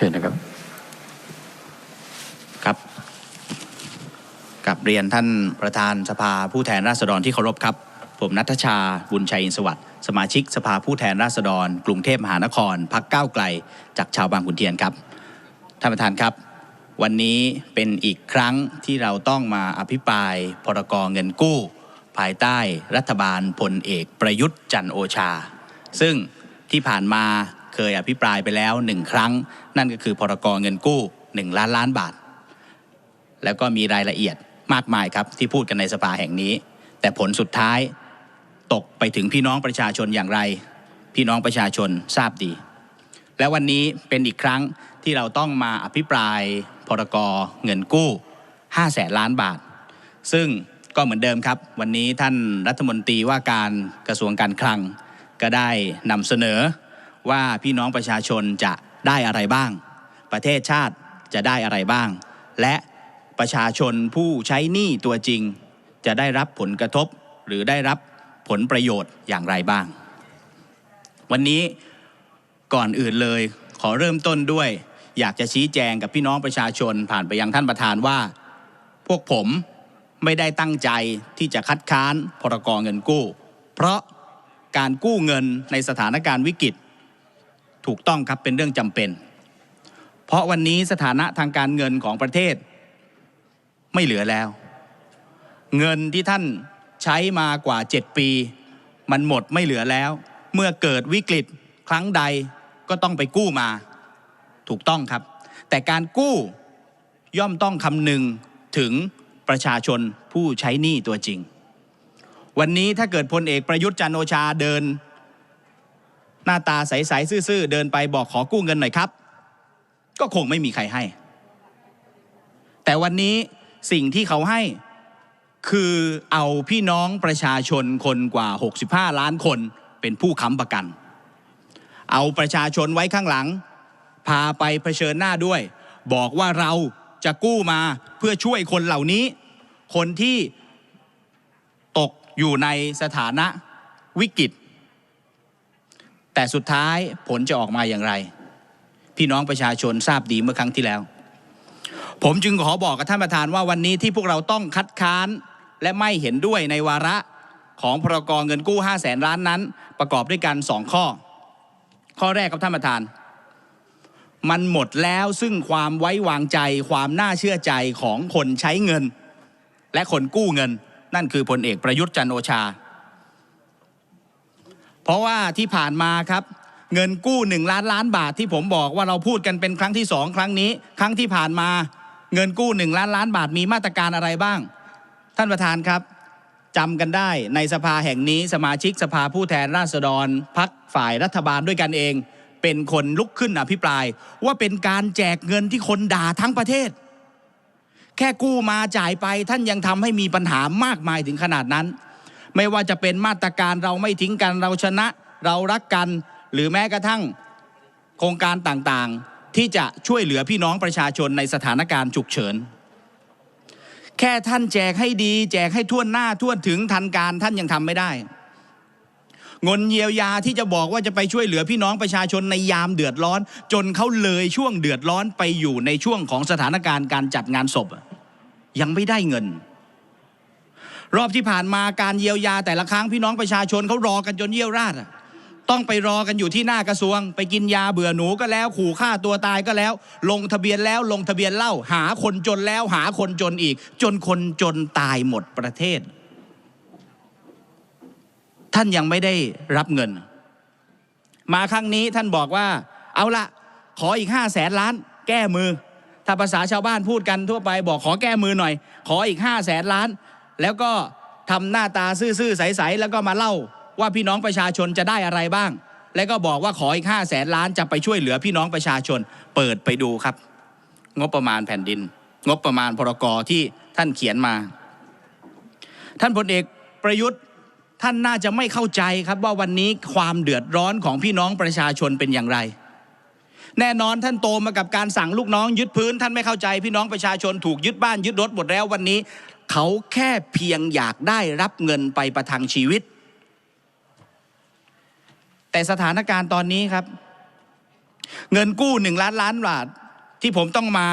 ชิญนะครับ ครับกับเรียนท่านประธานสภาผู้แทนราษฎรที่เคารพครับ ผมนัทชาบุญชัยอินสวัสดิ์สมาชิกสภาผู้แทนราษฎร กรุงเทพมหานครพักก้าวไกล จากชาวบางขุนเทียนครับท่านประธานครับ วันนี้เป็นอีกครั้งที่เราต้องมาอภิปรายพรกเงินกู้ ภายใต้รัฐบาลพลเอกประยุทธ์จันโอชา ซึ่งที่ผ่านมา เคยอภิปรายไปแล้วหนึ่งครั้ง นั่นก็คือพรกเงินกู้ 1 ล้านล้านบาท แล้วก็มีรายละเอียดมากมายครับที่พูดกันในสภาแห่งนี้ แต่ผลสุดท้ายตกไปถึงพี่น้องประชาชนอย่างไร พี่น้องประชาชนทราบดี และวันนี้เป็นอีกครั้งที่เราต้องมาอภิปรายพรกเงินกู้5แสนล้านบาท ซึ่งก็เหมือนเดิมครับ วันนี้ท่านรัฐมนตรีว่าการกระทรวงการคลังก็ได้นำเสนอ ว่าพี่น้องประชาชนจะได้อะไรบ้าง ประเทศชาติจะได้อะไรบ้าง และประชาชนผู้ใช้หนี้ตัวจริง จะได้รับผลกระทบหรือได้รับผลประโยชน์อย่างไรบ้าง วันนี้ก่อนอื่นเลยขอเริ่มต้นด้วย อยากจะชี้แจงกับพี่น้องประชาชนผ่านไปยังท่านประธานว่า พวกผมไม่ได้ตั้งใจที่จะคัดค้านพรกเงินกู้ เพราะการกู้เงินในสถานการณ์วิกฤต ถูกต้องครับเป็นเรื่องจำเป็น เพราะวันนี้สถานะทางการเงินของประเทศ ไม่เหลือแล้ว เงินที่ท่านใช้มากว่า 7 ปี มันหมดไม่เหลือแล้ว เมื่อเกิดวิกฤตครั้งใดก็ต้องไปกู้มา ถูกต้องครับ แต่การกู้ย่อมต้องคำนึงถึงประชาชนผู้ใช้หนี้ตัวจริง วันนี้ถ้าเกิดพลเอกประยุทธ์จันโอชาเดิน หน้าตาใสๆซื่อๆเดินไปบอกขอกู้เงินหน่อยครับ ก็คงไม่มีใครให้ แต่วันนี้สิ่งที่เขาให้คือเอาพี่น้องประชาชนคนกว่า 65 ล้านคนเป็นผู้ค้ำประกัน เอาประชาชนไว้ข้างหลัง พาไปเผชิญหน้าด้วย บอกว่าเราจะกู้มาเพื่อช่วยคนเหล่านี้ คนที่ตกอยู่ในสถานะวิกฤต แต่สุดท้ายผลจะออกมาอย่างไร พี่น้องประชาชนทราบดีเมื่อครั้งที่แล้ว ผมจึงขอบอกกับท่านประธานว่าวันนี้ที่พวกเราต้องคัดค้านและไม่เห็นด้วยในวาระของพรกรเงินกู้ 5 0 0แสนล้านนั้น ประกอบด้วยกัน 2 ข้อ ข้อแรกครับท่านประธาน มันหมดแล้วซึ่งความไว้วางใจความน่าเชื่อใจของคนใช้เงิน และคนกู้เงิน นั่นคือพลเอกประยุทธ์จันโอชา เพราะว่าที่ผ่านมาครับเงินกู้หนึ่งล้านล้านบาทที่ผมบอกว่าเราพูดกันเป็นครั้งที่สองครั้งนี้ ครั้งที่ผ่านมาเงินกู้หนึ่งล้านล้านบาทมีมาตรการอะไรบ้าง ท่านประธานครับจำกันได้ในสภาแห่งนี้สมาชิกสภาผู้แทนราษฎรพักฝ่ายรัฐบาลด้วยกันเอง เป็นคนลุกขึ้นอภิปราย ว่าเป็นการแจกเงินที่คนด่าทั้งประเทศ แค่กู้มาจ่ายไปท่านยังทำให้มีปัญหามากมายถึงขนาดนั้น ไม่ว่าจะเป็นมาตรการเราไม่ทิ้งกันเราชนะเรารักกัน หรือแม้กระทั่งโครงการต่างๆ ที่จะช่วยเหลือพี่น้องประชาชนในสถานการณ์ฉุกเฉิน แค่ท่านแจกให้ดี แจกให้ทั่วหน้าทั่วถึงทันการท่านยังทำไม่ได้เงินเยียวยาที่จะบอกว่าจะไปช่วยเหลือพี่น้องประชาชนในยามเดือดร้อน จนเขาเลยช่วงเดือดร้อนไปอยู่ในช่วงของสถานการณ์การจัดงานศพ ยังไม่ได้เงิน รอบที่ผ่านมาการเยียวยาแต่ละครั้งพี่น้องประชาชนเขารอกันจนเยี่ยวราดต้องไปรอกันอยู่ที่หน้ากระทรวง ไปกินยาเบื่อหนูก็แล้ว ขู่ฆ่าตัวตายก็แล้ว ลงทะเบียนแล้วลงทะเบียนเล่า หาคนจนแล้วหาคนจนอีก จนคนจนตายหมดประเทศ ท่านยังไม่ได้รับเงิน มาครั้งนี้ท่านบอกว่า เอาละขออีกห้าแสนล้าน แก้มือ ถ้าภาษาชาวบ้านพูดกันทั่วไปบอกขอแก้มือหน่อย ขออีกห้าแสนล้าน แล้วก็ทำหน้าตาซื่อๆใสๆแล้วก็มาเล่าว่าพี่น้องประชาชนจะได้อะไรบ้าง แล้วก็บอกว่าขออีกห้าแสนล้านจะไปช่วยเหลือพี่น้องประชาชน เปิดไปดูครับ งบประมาณแผ่นดิน งบประมาณพรกที่ท่านเขียนมา ท่านพลเอกประยุทธ์ท่านน่าจะไม่เข้าใจครับว่าวันนี้ความเดือดร้อนของพี่น้องประชาชนเป็นอย่างไร แน่นอนท่านโตมากับการสั่งลูกน้องยึดพื้น ท่านไม่เข้าใจพี่น้องประชาชนถูกยึดบ้านยึดรถหมดแล้ววันนี้ เขาแค่เพียงอยากได้รับเงินไปประทังชีวิต แต่สถานการณ์ตอนนี้ครับ เงินกู้หนึ่งล้านล้านบาทที่ผมต้องมา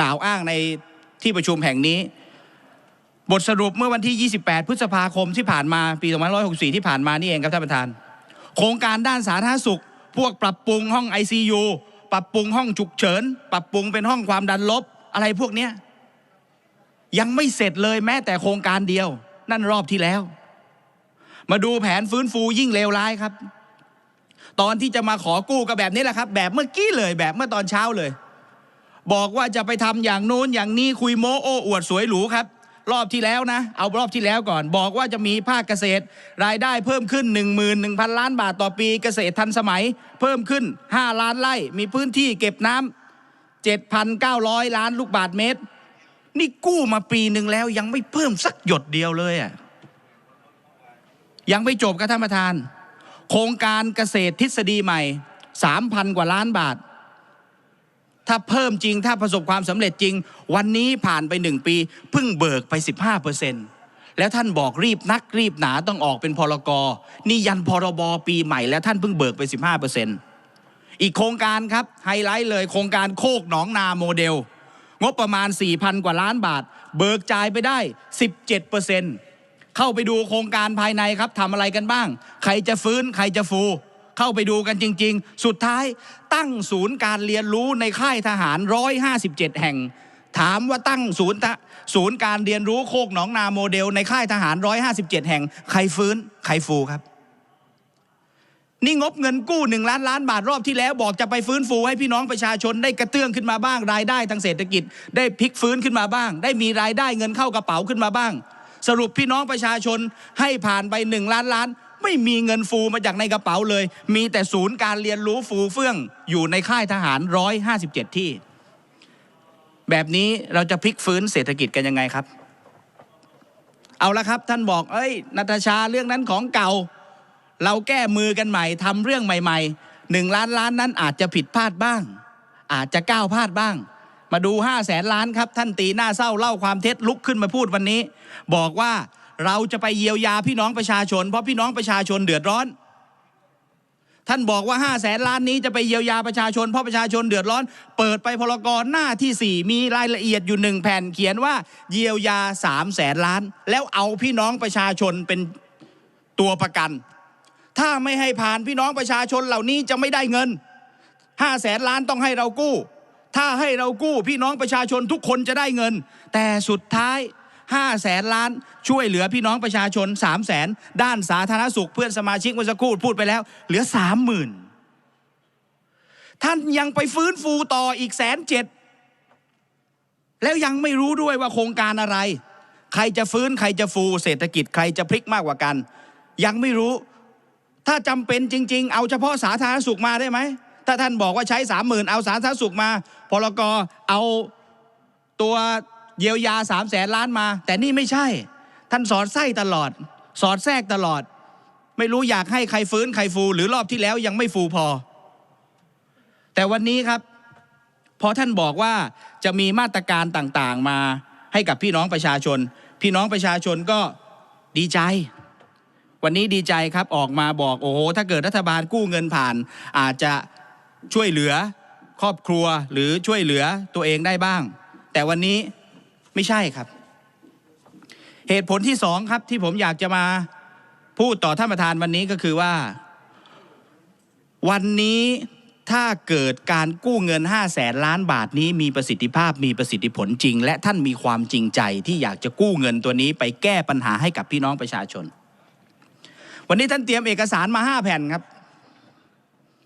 กล่าวอ้างในที่ประชุมแห่งนี้ บทสรุปเมื่อวันที่ 28 พฤษภาคมที่ผ่านมาปี2564 ที่ผ่านมานี่เองครับท่านประธาน โครงการด้านสาธารณสุข พวกปรับปรุงห้อง ICU ปรับปรุงห้องฉุกเฉิน ปรับปรุงเป็นห้องความดันลบอะไรพวกเนี้ย ยังไม่เสร็จเลยแม้แต่โครงการเดียว นั่นรอบที่แล้ว มาดูแผนฟื้นฟูยิ่งเลวร้ายครับ ตอนที่จะมาขอกู้ก็แบบนี้แหละครับ แบบเมื่อกี้เลยแบบเมื่อตอนเช้าเลย บอกว่าจะไปทำอย่างโน้นอย่างนี้คุยโมโอ้อวดสวยหรูครับ รอบที่แล้วนะ เอารอบที่แล้วก่อน บอกว่าจะมีภาคเกษตร รายได้เพิ่มขึ้น 1 1 0 0 0 ล้านบาทต่อปี เกษตรทันสมัย เพิ่มขึ้น 5 ล้านไร่มีพื้นที่เก็บน้ำ7,900 ล้านลูกบาทเมตร นี่กู้มาปีหนึ่งแล้วยังไม่เพิ่มสักหยดเดียวเลยอะยังไม่จบครับท่านประธาน โครงการเกษตรทฤษฎีใหม่3,000กว่าล้านบาท ถ้าเพิ่มจริงถ้าประสบความสำเร็จจริง วันนี้ผ่านไปหนึ่งปีเพิ่งเบิกไป 15เปอร์เซ็นต์แล้วท่านบอกรีบนักรีบหนาต้องออกเป็นพรกนี่ยันพรบปีใหม่แล้วท่านเพิ่งเบิกไป 15เปอร์เซ็นต์อีกโครงการครับไฮไลท์เลยโครงการโคกหนองนาโมเดล งบประมาณ 4,000 กว่าล้านบาท เบิกจ่ายไปได้ 17เปอร์เข้าไปดูโครงการภายในครับทำอะไรกันบ้าง ใครจะฟื้นใครจะฟู เข้าไปดูกันจริง ๆ สุดท้ายตั้งศูนย์การเรียนรู้ในค่ายทหาร 157 แห่ง ถามว่าตั้งศูนย์ศูนย์การเรียนรู้โคกหนองนาโมเดลในค่ายทหาร 157 แห่ง ใครฟื้น ใครฟูครับ นี่งบเงินกู้หนึ่งล้านล้านบาทรอบที่แล้วบอกจะไปฟื้นฟูให้พี่น้องประชาชนได้กระเตื้องขึ้นมาบ้างรายได้ทางเศรษฐกิจ ได้พลิกฟื้นขึ้นมาบ้าง ได้มีรายได้เงินเข้ากระเป๋าขึ้นมาบ้าง สรุปพี่น้องประชาชนให้ผ่านไปหนึ่งล้านล้าน ไม่มีเงินฟูมาจากในกระเป๋าเลย มีแต่ศูนย์การเรียนรู้ฟูเฟื่องอยู่ในค่ายทหารร้อยห้าสิบเจ็ดที่ แบบนี้เราจะพลิกฟื้นเศรษฐกิจกันยังไงครับ เอาละครับท่านบอกเอ้ยนัทชาเรื่องนั้นของเก่า เราแก้มือกันใหม่ทำเรื่องใหม่ๆหนึ่งล้านล้านนั้นอาจจะผิดพลาดบ้าง อาจจะก้าวพลาดบ้าง มาดูห้าแสนล้านครับ ท่านตีหน้าเศร้าเล่าความเท็จลุกขึ้นมาพูดวันนี้ บอกว่าเราจะไปเยียวยาพี่น้องประชาชน เพราะพี่น้องประชาชนเดือดร้อน ท่านบอกว่าห้าแสนล้านนี้จะไปเยียวยาประชาชนเพราะประชาชนเดือดร้อน เปิดไปพลกรหน้าที่สี่มีรายละเอียดอยู่หนึ่งแผ่นเขียนว่าเยียวยาสามแสนล้าน แล้วเอาพี่น้องประชาชนเป็นตัวประกัน ถ้าไม่ให้ผ่านพี่น้องประชาชนเหล่านี้จะไม่ได้เงินห้าแสนล้านต้องให้เรากู้ ถ้าให้เรากู้พี่น้องประชาชนทุกคนจะได้เงิน แต่สุดท้ายห้าแสนล้านช่วยเหลือพี่น้องประชาชนสามแสนด้านสาธารณสุขเพื่อนสมาชิกเมื่อสักครู่พูดไปแล้ว เหลือสามหมื่นท่านยังไปฟื้นฟูต่ออีกแสนเจ็ดแล้วยังไม่รู้ด้วยว่าโครงการอะไร ใครจะฟื้นใครจะฟูเศรษฐกิจใครจะพลิกมากกว่ากัน ยังไม่รู้ ถ้าจำเป็นจริง ๆ เอาเฉพาะสาธารณสุขมาได้ไหม ถ้าท่านบอกว่าใช้สามหมื่นเอาสาธารณสุขมา พลกเอาตัวเยียวยาสามแสนล้านมา แต่นี่ไม่ใช่ ท่านสอดไส้ตลอด สอดแทรกตลอด ไม่รู้อยากให้ใครฟื้นใครฟู หรือรอบที่แล้วยังไม่ฟูพอ แต่วันนี้ครับ พอท่านบอกว่าจะมีมาตรการต่างๆมาให้กับพี่น้องประชาชน พี่น้องประชาชนก็ดีใจ วันนี้ดีใจครับออกมาบอกโอ้โหถ้าเกิดรัฐบาลกู้เงินผ่าน อาจจะช่วยเหลือครอบครัวหรือช่วยเหลือตัวเองได้บ้าง แต่วันนี้ไม่ใช่ครับ เหตุผลที่สองครับที่ผมอยากจะมาพูดต่อท่านประธานวันนี้ก็คือว่า วันนี้ถ้าเกิดการกู้เงิน 5 0 0แสนล้านบาทนี้มีประสิทธิภาพมีประสิทธิผลจริง และท่านมีความจริงใจที่อยากจะกู้เงินตัวนี้ไปแก้ปัญหาให้กับพี่น้องประชาชน วันนี้ท่านเตรียมเอกสารมาห้าแผ่นครับ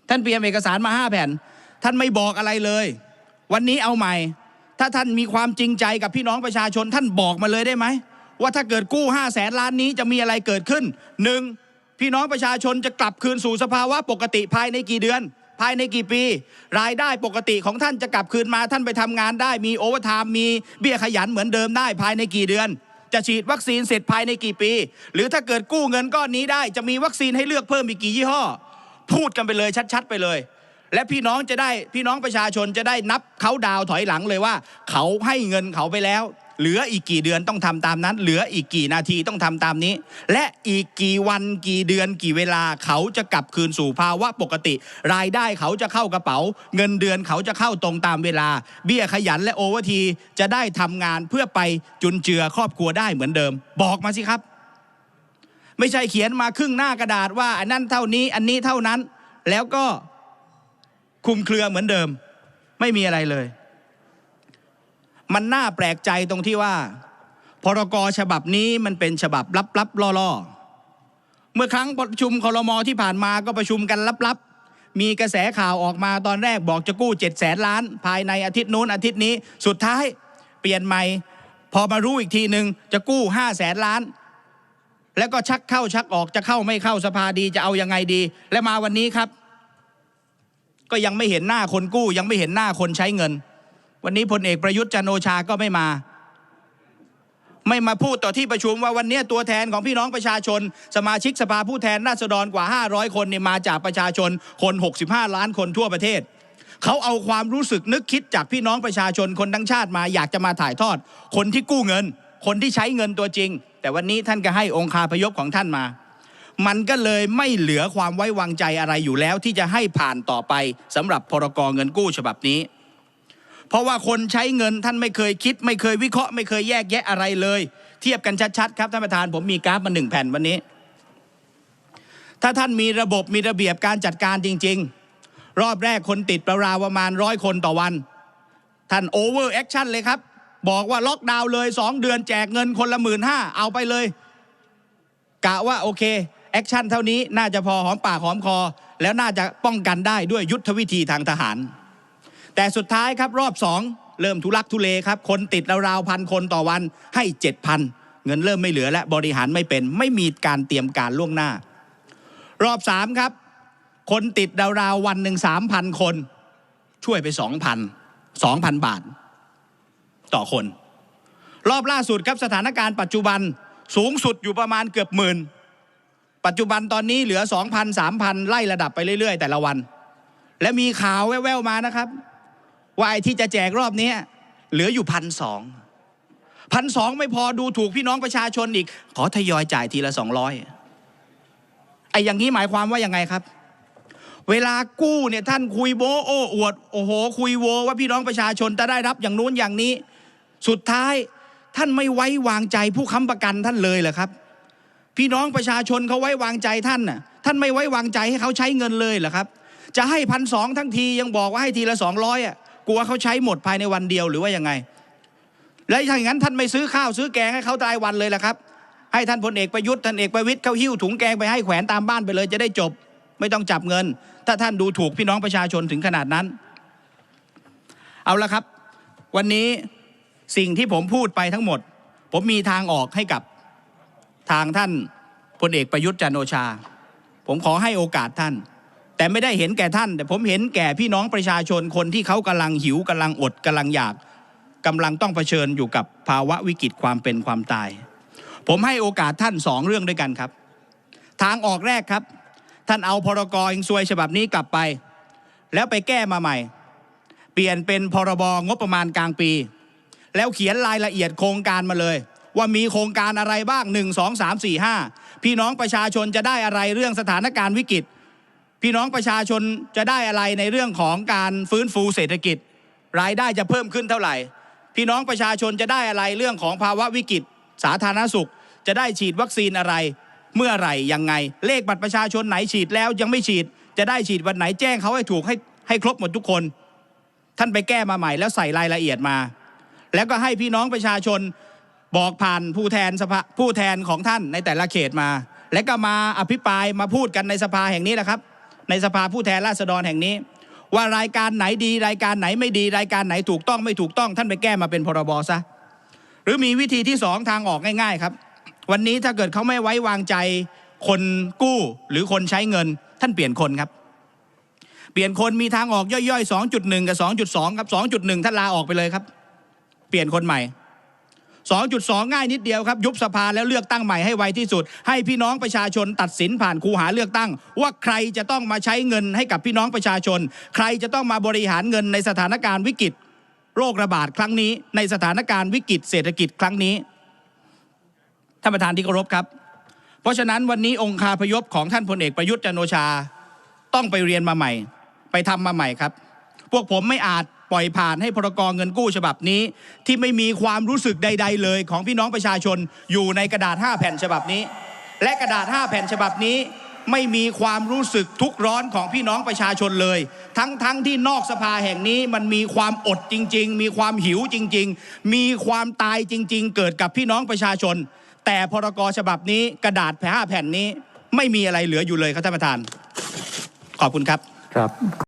ท่านเตรียมเอกสารมาห้าแผ่น ท่านไม่บอกอะไรเลย วันนี้เอาใหม่ ถ้าท่านมีความจริงใจกับพี่น้องประชาชน ท่านบอกมาเลยได้ไหมว่าถ้าเกิดกู้ห้าแสนล้านนี้จะมีอะไรเกิดขึ้นหนึ่งพี่น้องประชาชนจะกลับคืนสู่สภาวะปกติภายในกี่เดือน ภายในกี่ปี รายได้ปกติของท่านจะกลับคืนมา ท่านไปทำงานได้มีโอเวอร์ไทม์มีเบี้ยขยันเหมือนเดิมได้ภายในกี่เดือน จะฉีดวัคซีนเสร็จภายในกี่ปี หรือถ้าเกิดกู้เงินก้อนนี้ได้ จะมีวัคซีนให้เลือกเพิ่มอีกกี่ยี่ห้อ พูดกันไปเลยชัดๆ ไปเลย และพี่น้องจะได้พี่น้องประชาชนจะได้นับเขาดาวถอยหลังเลยว่า เขาให้เงินเขาไปแล้ว เหลืออีกกี่เดือนต้องทำตามนั้น เหลืออีกกี่นาทีต้องทำตามนี้ และอีกกี่วันกี่เดือนกี่เวลาเขาจะกลับคืนสู่ภาวะปกติ รายได้เขาจะเข้ากระเป๋า เงินเดือนเขาจะเข้าตรงตามเวลา เบี้ยขยันและโอเวอร์ทีจะได้ทำงานเพื่อไปจุนเจือครอบครัวได้เหมือนเดิม บอกมาสิครับ ไม่ใช่เขียนมาครึ่งหน้ากระดาษว่าอันนั้นเท่านี้อันนี้เท่านั้น แล้วก็คุมเครือเหมือนเดิม ไม่มีอะไรเลย มันน่าแปลกใจตรงที่ว่า พรกฉบับนี้มันเป็นฉบับลับๆล่อๆ เมื่อครั้งประชุมคลมที่ผ่านมาก็ประชุมกันลับๆ มีกระแสข่าวออกมาตอนแรกบอกจะกู้เจ็ดแสนล้าน ภายในอาทิตย์นู้นอาทิตย์นี้ สุดท้ายเปลี่ยนใหม่ พอมารู้อีกทีหนึ่งจะกู้ห้าแสนล้าน แล้วก็ชักเข้าชักออกจะเข้าไม่เข้าสภาดีจะเอายังไงดี และมาวันนี้ครับ ก็ยังไม่เห็นหน้าคนกู้ยังไม่เห็นหน้าคนใช้เงิน วันนี้พลเอกประยุทธ์จันโอชาก็ไม่มา ไม่มาพูดต่อที่ประชุมว่าวันนี้ตัวแทนของพี่น้องประชาชน สมาชิกสภาผู้แทนราษฎรกว่า 500 คนเนี่ยมาจากประชาชนคน 65 ล้านคนทั่วประเทศเขาเอาความรู้สึกนึกคิดจากพี่น้องประชาชนคนทั้งชาติมาอยากจะมาถ่ายทอด คนที่กู้เงิน คนที่ใช้เงินตัวจริง แต่วันนี้ท่านก็ให้องค์คาพยพของท่านมา มันก็เลยไม่เหลือความไว้วางใจอะไรอยู่แล้วที่จะให้ผ่านต่อไปสำหรับพรกรเงินกู้ฉบับนี้ เพราะว่าคนใช้เงินท่านไม่เคยคิด ไม่เคยวิเคราะห์ไม่เคยแยกแยะอะไรเลย เทียบกันชัดๆครับท่านประธานผมมีกราฟมาหนึ่งแผ่นวันนี้ ถ้าท่านมีระบบมีระเบียบการจัดการจริง ๆ รอบแรกคนติดประราวประมาณร้อยคนต่อวัน ท่านโอเวอร์แอคชั่นเลยครับ บอกว่าล็อกดาวน์เลย 2 เดือนแจกเงินคนละหมื่นห้าเอาไปเลยกะว่าโอเคแอคชั่นเท่านี้น่าจะพอหอมปากหอมคอ แล้วน่าจะป้องกันได้ด้วยยุทธวิธีทางทหาร แต่สุดท้ายครับรอบสองเริ่มทุลักทุเลครับ คนติดราวๆพันคนต่อวันให้เจ็ดพันเงินเริ่มไม่เหลือและบริหารไม่เป็น ไม่มีการเตรียมการล่วงหน้า รอบสามครับ คนติดราวๆวันหนึ่งสามพันคน ช่วยไปสองพันสองพันบาท ต่อคน รอบล่าสุดครับสถานการณ์ปัจจุบันสูงสุดอยู่ประมาณเกือบหมื่นปัจจุบันตอนนี้เหลือ 2,000 3,000 ไล่ระดับไปเรื่อย ๆ แต่ละวัน และมีข่าวแว่วๆมานะครับ ว่าไอ้ที่จะแจกรอบนี้เหลืออยู่พันสองพันสองไม่พอดูถูกพี่น้องประชาชนอีก ขอทยอยจ่ายทีละสองร้อยไอ้อย่างนี้หมายความว่ายังไงครับ เวลากู้เนี่ยท่านคุยโบโอ้อวดโอ้โห คุยโวว่าพี่น้องประชาชนจะได้รับอย่างนู้นอย่างนี้ สุดท้ายท่านไม่ไว้วางใจผู้ค้ำประกันท่านเลยเหรอครับ พี่น้องประชาชนเขาไว้วางใจท่านน่ะท่านไม่ไว้วางใจให้เขาใช้เงินเลยเหรอครับ จะให้พันสองทั้งทียังบอกว่าให้ทีละสองร้อยอะ กลัวเขาใช้หมดภายในวันเดียวหรือว่ายังไง แล้วถ้าอย่างนั้นท่านไม่ซื้อข้าวซื้อแกงให้เขารายวันเลยล่ะครับ ให้ท่านพลเอกประยุทธ์ท่านเอกประวิตยเขาหิ้วถุงแกงไปให้แขวนตามบ้านไปเลยจะได้จบ ไม่ต้องจับเงิน ถ้าท่านดูถูกพี่น้องประชาชนถึงขนาดนั้น เอาละครับ วันนี้สิ่งที่ผมพูดไปทั้งหมด ผมมีทางออกให้กับทางท่านพลเอกประยุทธ์จันโอชา ผมขอให้โอกาสท่าน แต่ไม่ได้เห็นแก่ท่าน แต่ผมเห็นแก่พี่น้องประชาชนคนที่เขากำลังหิวกำลังอดกำลังอยากกำลังต้องเผชิญอยู่กับภาวะวิกฤตความเป็นความตาย ผมให้โอกาสท่านสองเรื่องด้วยกันครับ ทางออกแรกครับ ท่านเอาพรกอิงซวยฉบับนี้กลับไป แล้วไปแก้มาใหม่ เปลี่ยนเป็นพรบงบประมาณกลางปี แล้วเขียนรายละเอียดโครงการมาเลยว่ามีโครงการอะไรบ้าง 1 2 3 4 5 พี่น้องประชาชนจะได้อะไรเรื่องสถานการณ์วิกฤต พี่น้องประชาชนจะได้อะไรในเรื่องของการฟื้นฟูเศรษฐกิจ รายได้จะเพิ่มขึ้นเท่าไหร่ พี่น้องประชาชนจะได้อะไรเรื่องของภาวะวิกฤต สาธารณสุข จะได้ฉีดวัคซีนอะไร เมื่อไหร่ยังไง เลขบัตรประชาชนไหนฉีดแล้วยังไม่ฉีด จะได้ฉีดวันไหนแจ้งเขาให้ถูกให้ให้ครบหมดทุกคน ท่านไปแก้มาใหม่แล้วใส่รายละเอียดมา แล้วก็ให้พี่น้องประชาชนบอกผ่านผู้แทนสภาผู้แทนของท่านในแต่ละเขตมา และก็มาอภิปรายมาพูดกันในสภาแห่งนี้แหละครับ ในสภาผู้แทนราษฎรแห่งนี้ ว่ารายการไหนดี รายการไหนไม่ดี รายการไหนถูกต้องไม่ถูกต้อง ท่านไปแก้มาเป็นพรบซะหรือมีวิธีที่สองทางออกง่าย ๆ ครับ วันนี้ถ้าเกิดเขาไม่ไว้วางใจคนกู้หรือคนใช้เงิน ท่านเปลี่ยนคนครับ เปลี่ยนคนมีทางออกย่อยๆ 2.1 กับ 2.2 ครับ 2.1 ท่านลาออกไปเลยครับ เปลี่ยนคนใหม่ 2.2 ง่ายนิดเดียวครับ ยุบสภาแล้วเลือกตั้งใหม่ให้ไวที่สุด ให้พี่น้องประชาชนตัดสินผ่านคูหาเลือกตั้ง ว่าใครจะต้องมาใช้เงินให้กับพี่น้องประชาชน ใครจะต้องมาบริหารเงินในสถานการณ์วิกฤต โรคระบาดครั้งนี้ ในสถานการณ์วิกฤตเศรษฐกิจครั้งนี้ท่านประธานที่เคารพครับ เพราะฉะนั้นวันนี้องค์คาพยพของท่านพลเอกประยุทธ์จันโอชา ต้องไปเรียนมาใหม่ ไปทำมาใหม่ครับ พวกผมไม่อาจ ปล่อยผ่านให้พรกรเงินกู้ฉบับนี้ ที่ไม่มีความรู้สึกใด ๆ เลยของพี่น้องประชาชนอยู่ในกระดาษ 5 แผ่นฉบับนี้ และกระดาษ 5 แผ่นฉบับนี้ไม่มีความรู้สึกทุกข์ร้อนของพี่น้องประชาชนเลย ทั้งๆทที่นอกสภาแห่งนี้มันมีความอดจริง ๆ มีความหิวจริง ๆ มีความตายจริง ๆ เกิดกับพี่น้องประชาชน แต่พรกฉบับนี้กระดาษแผ่นห้าแผ่นนี้ ไม่มีอะไรเหลืออยู่เลยครับท่านประธาน ขอบคุณครับครับ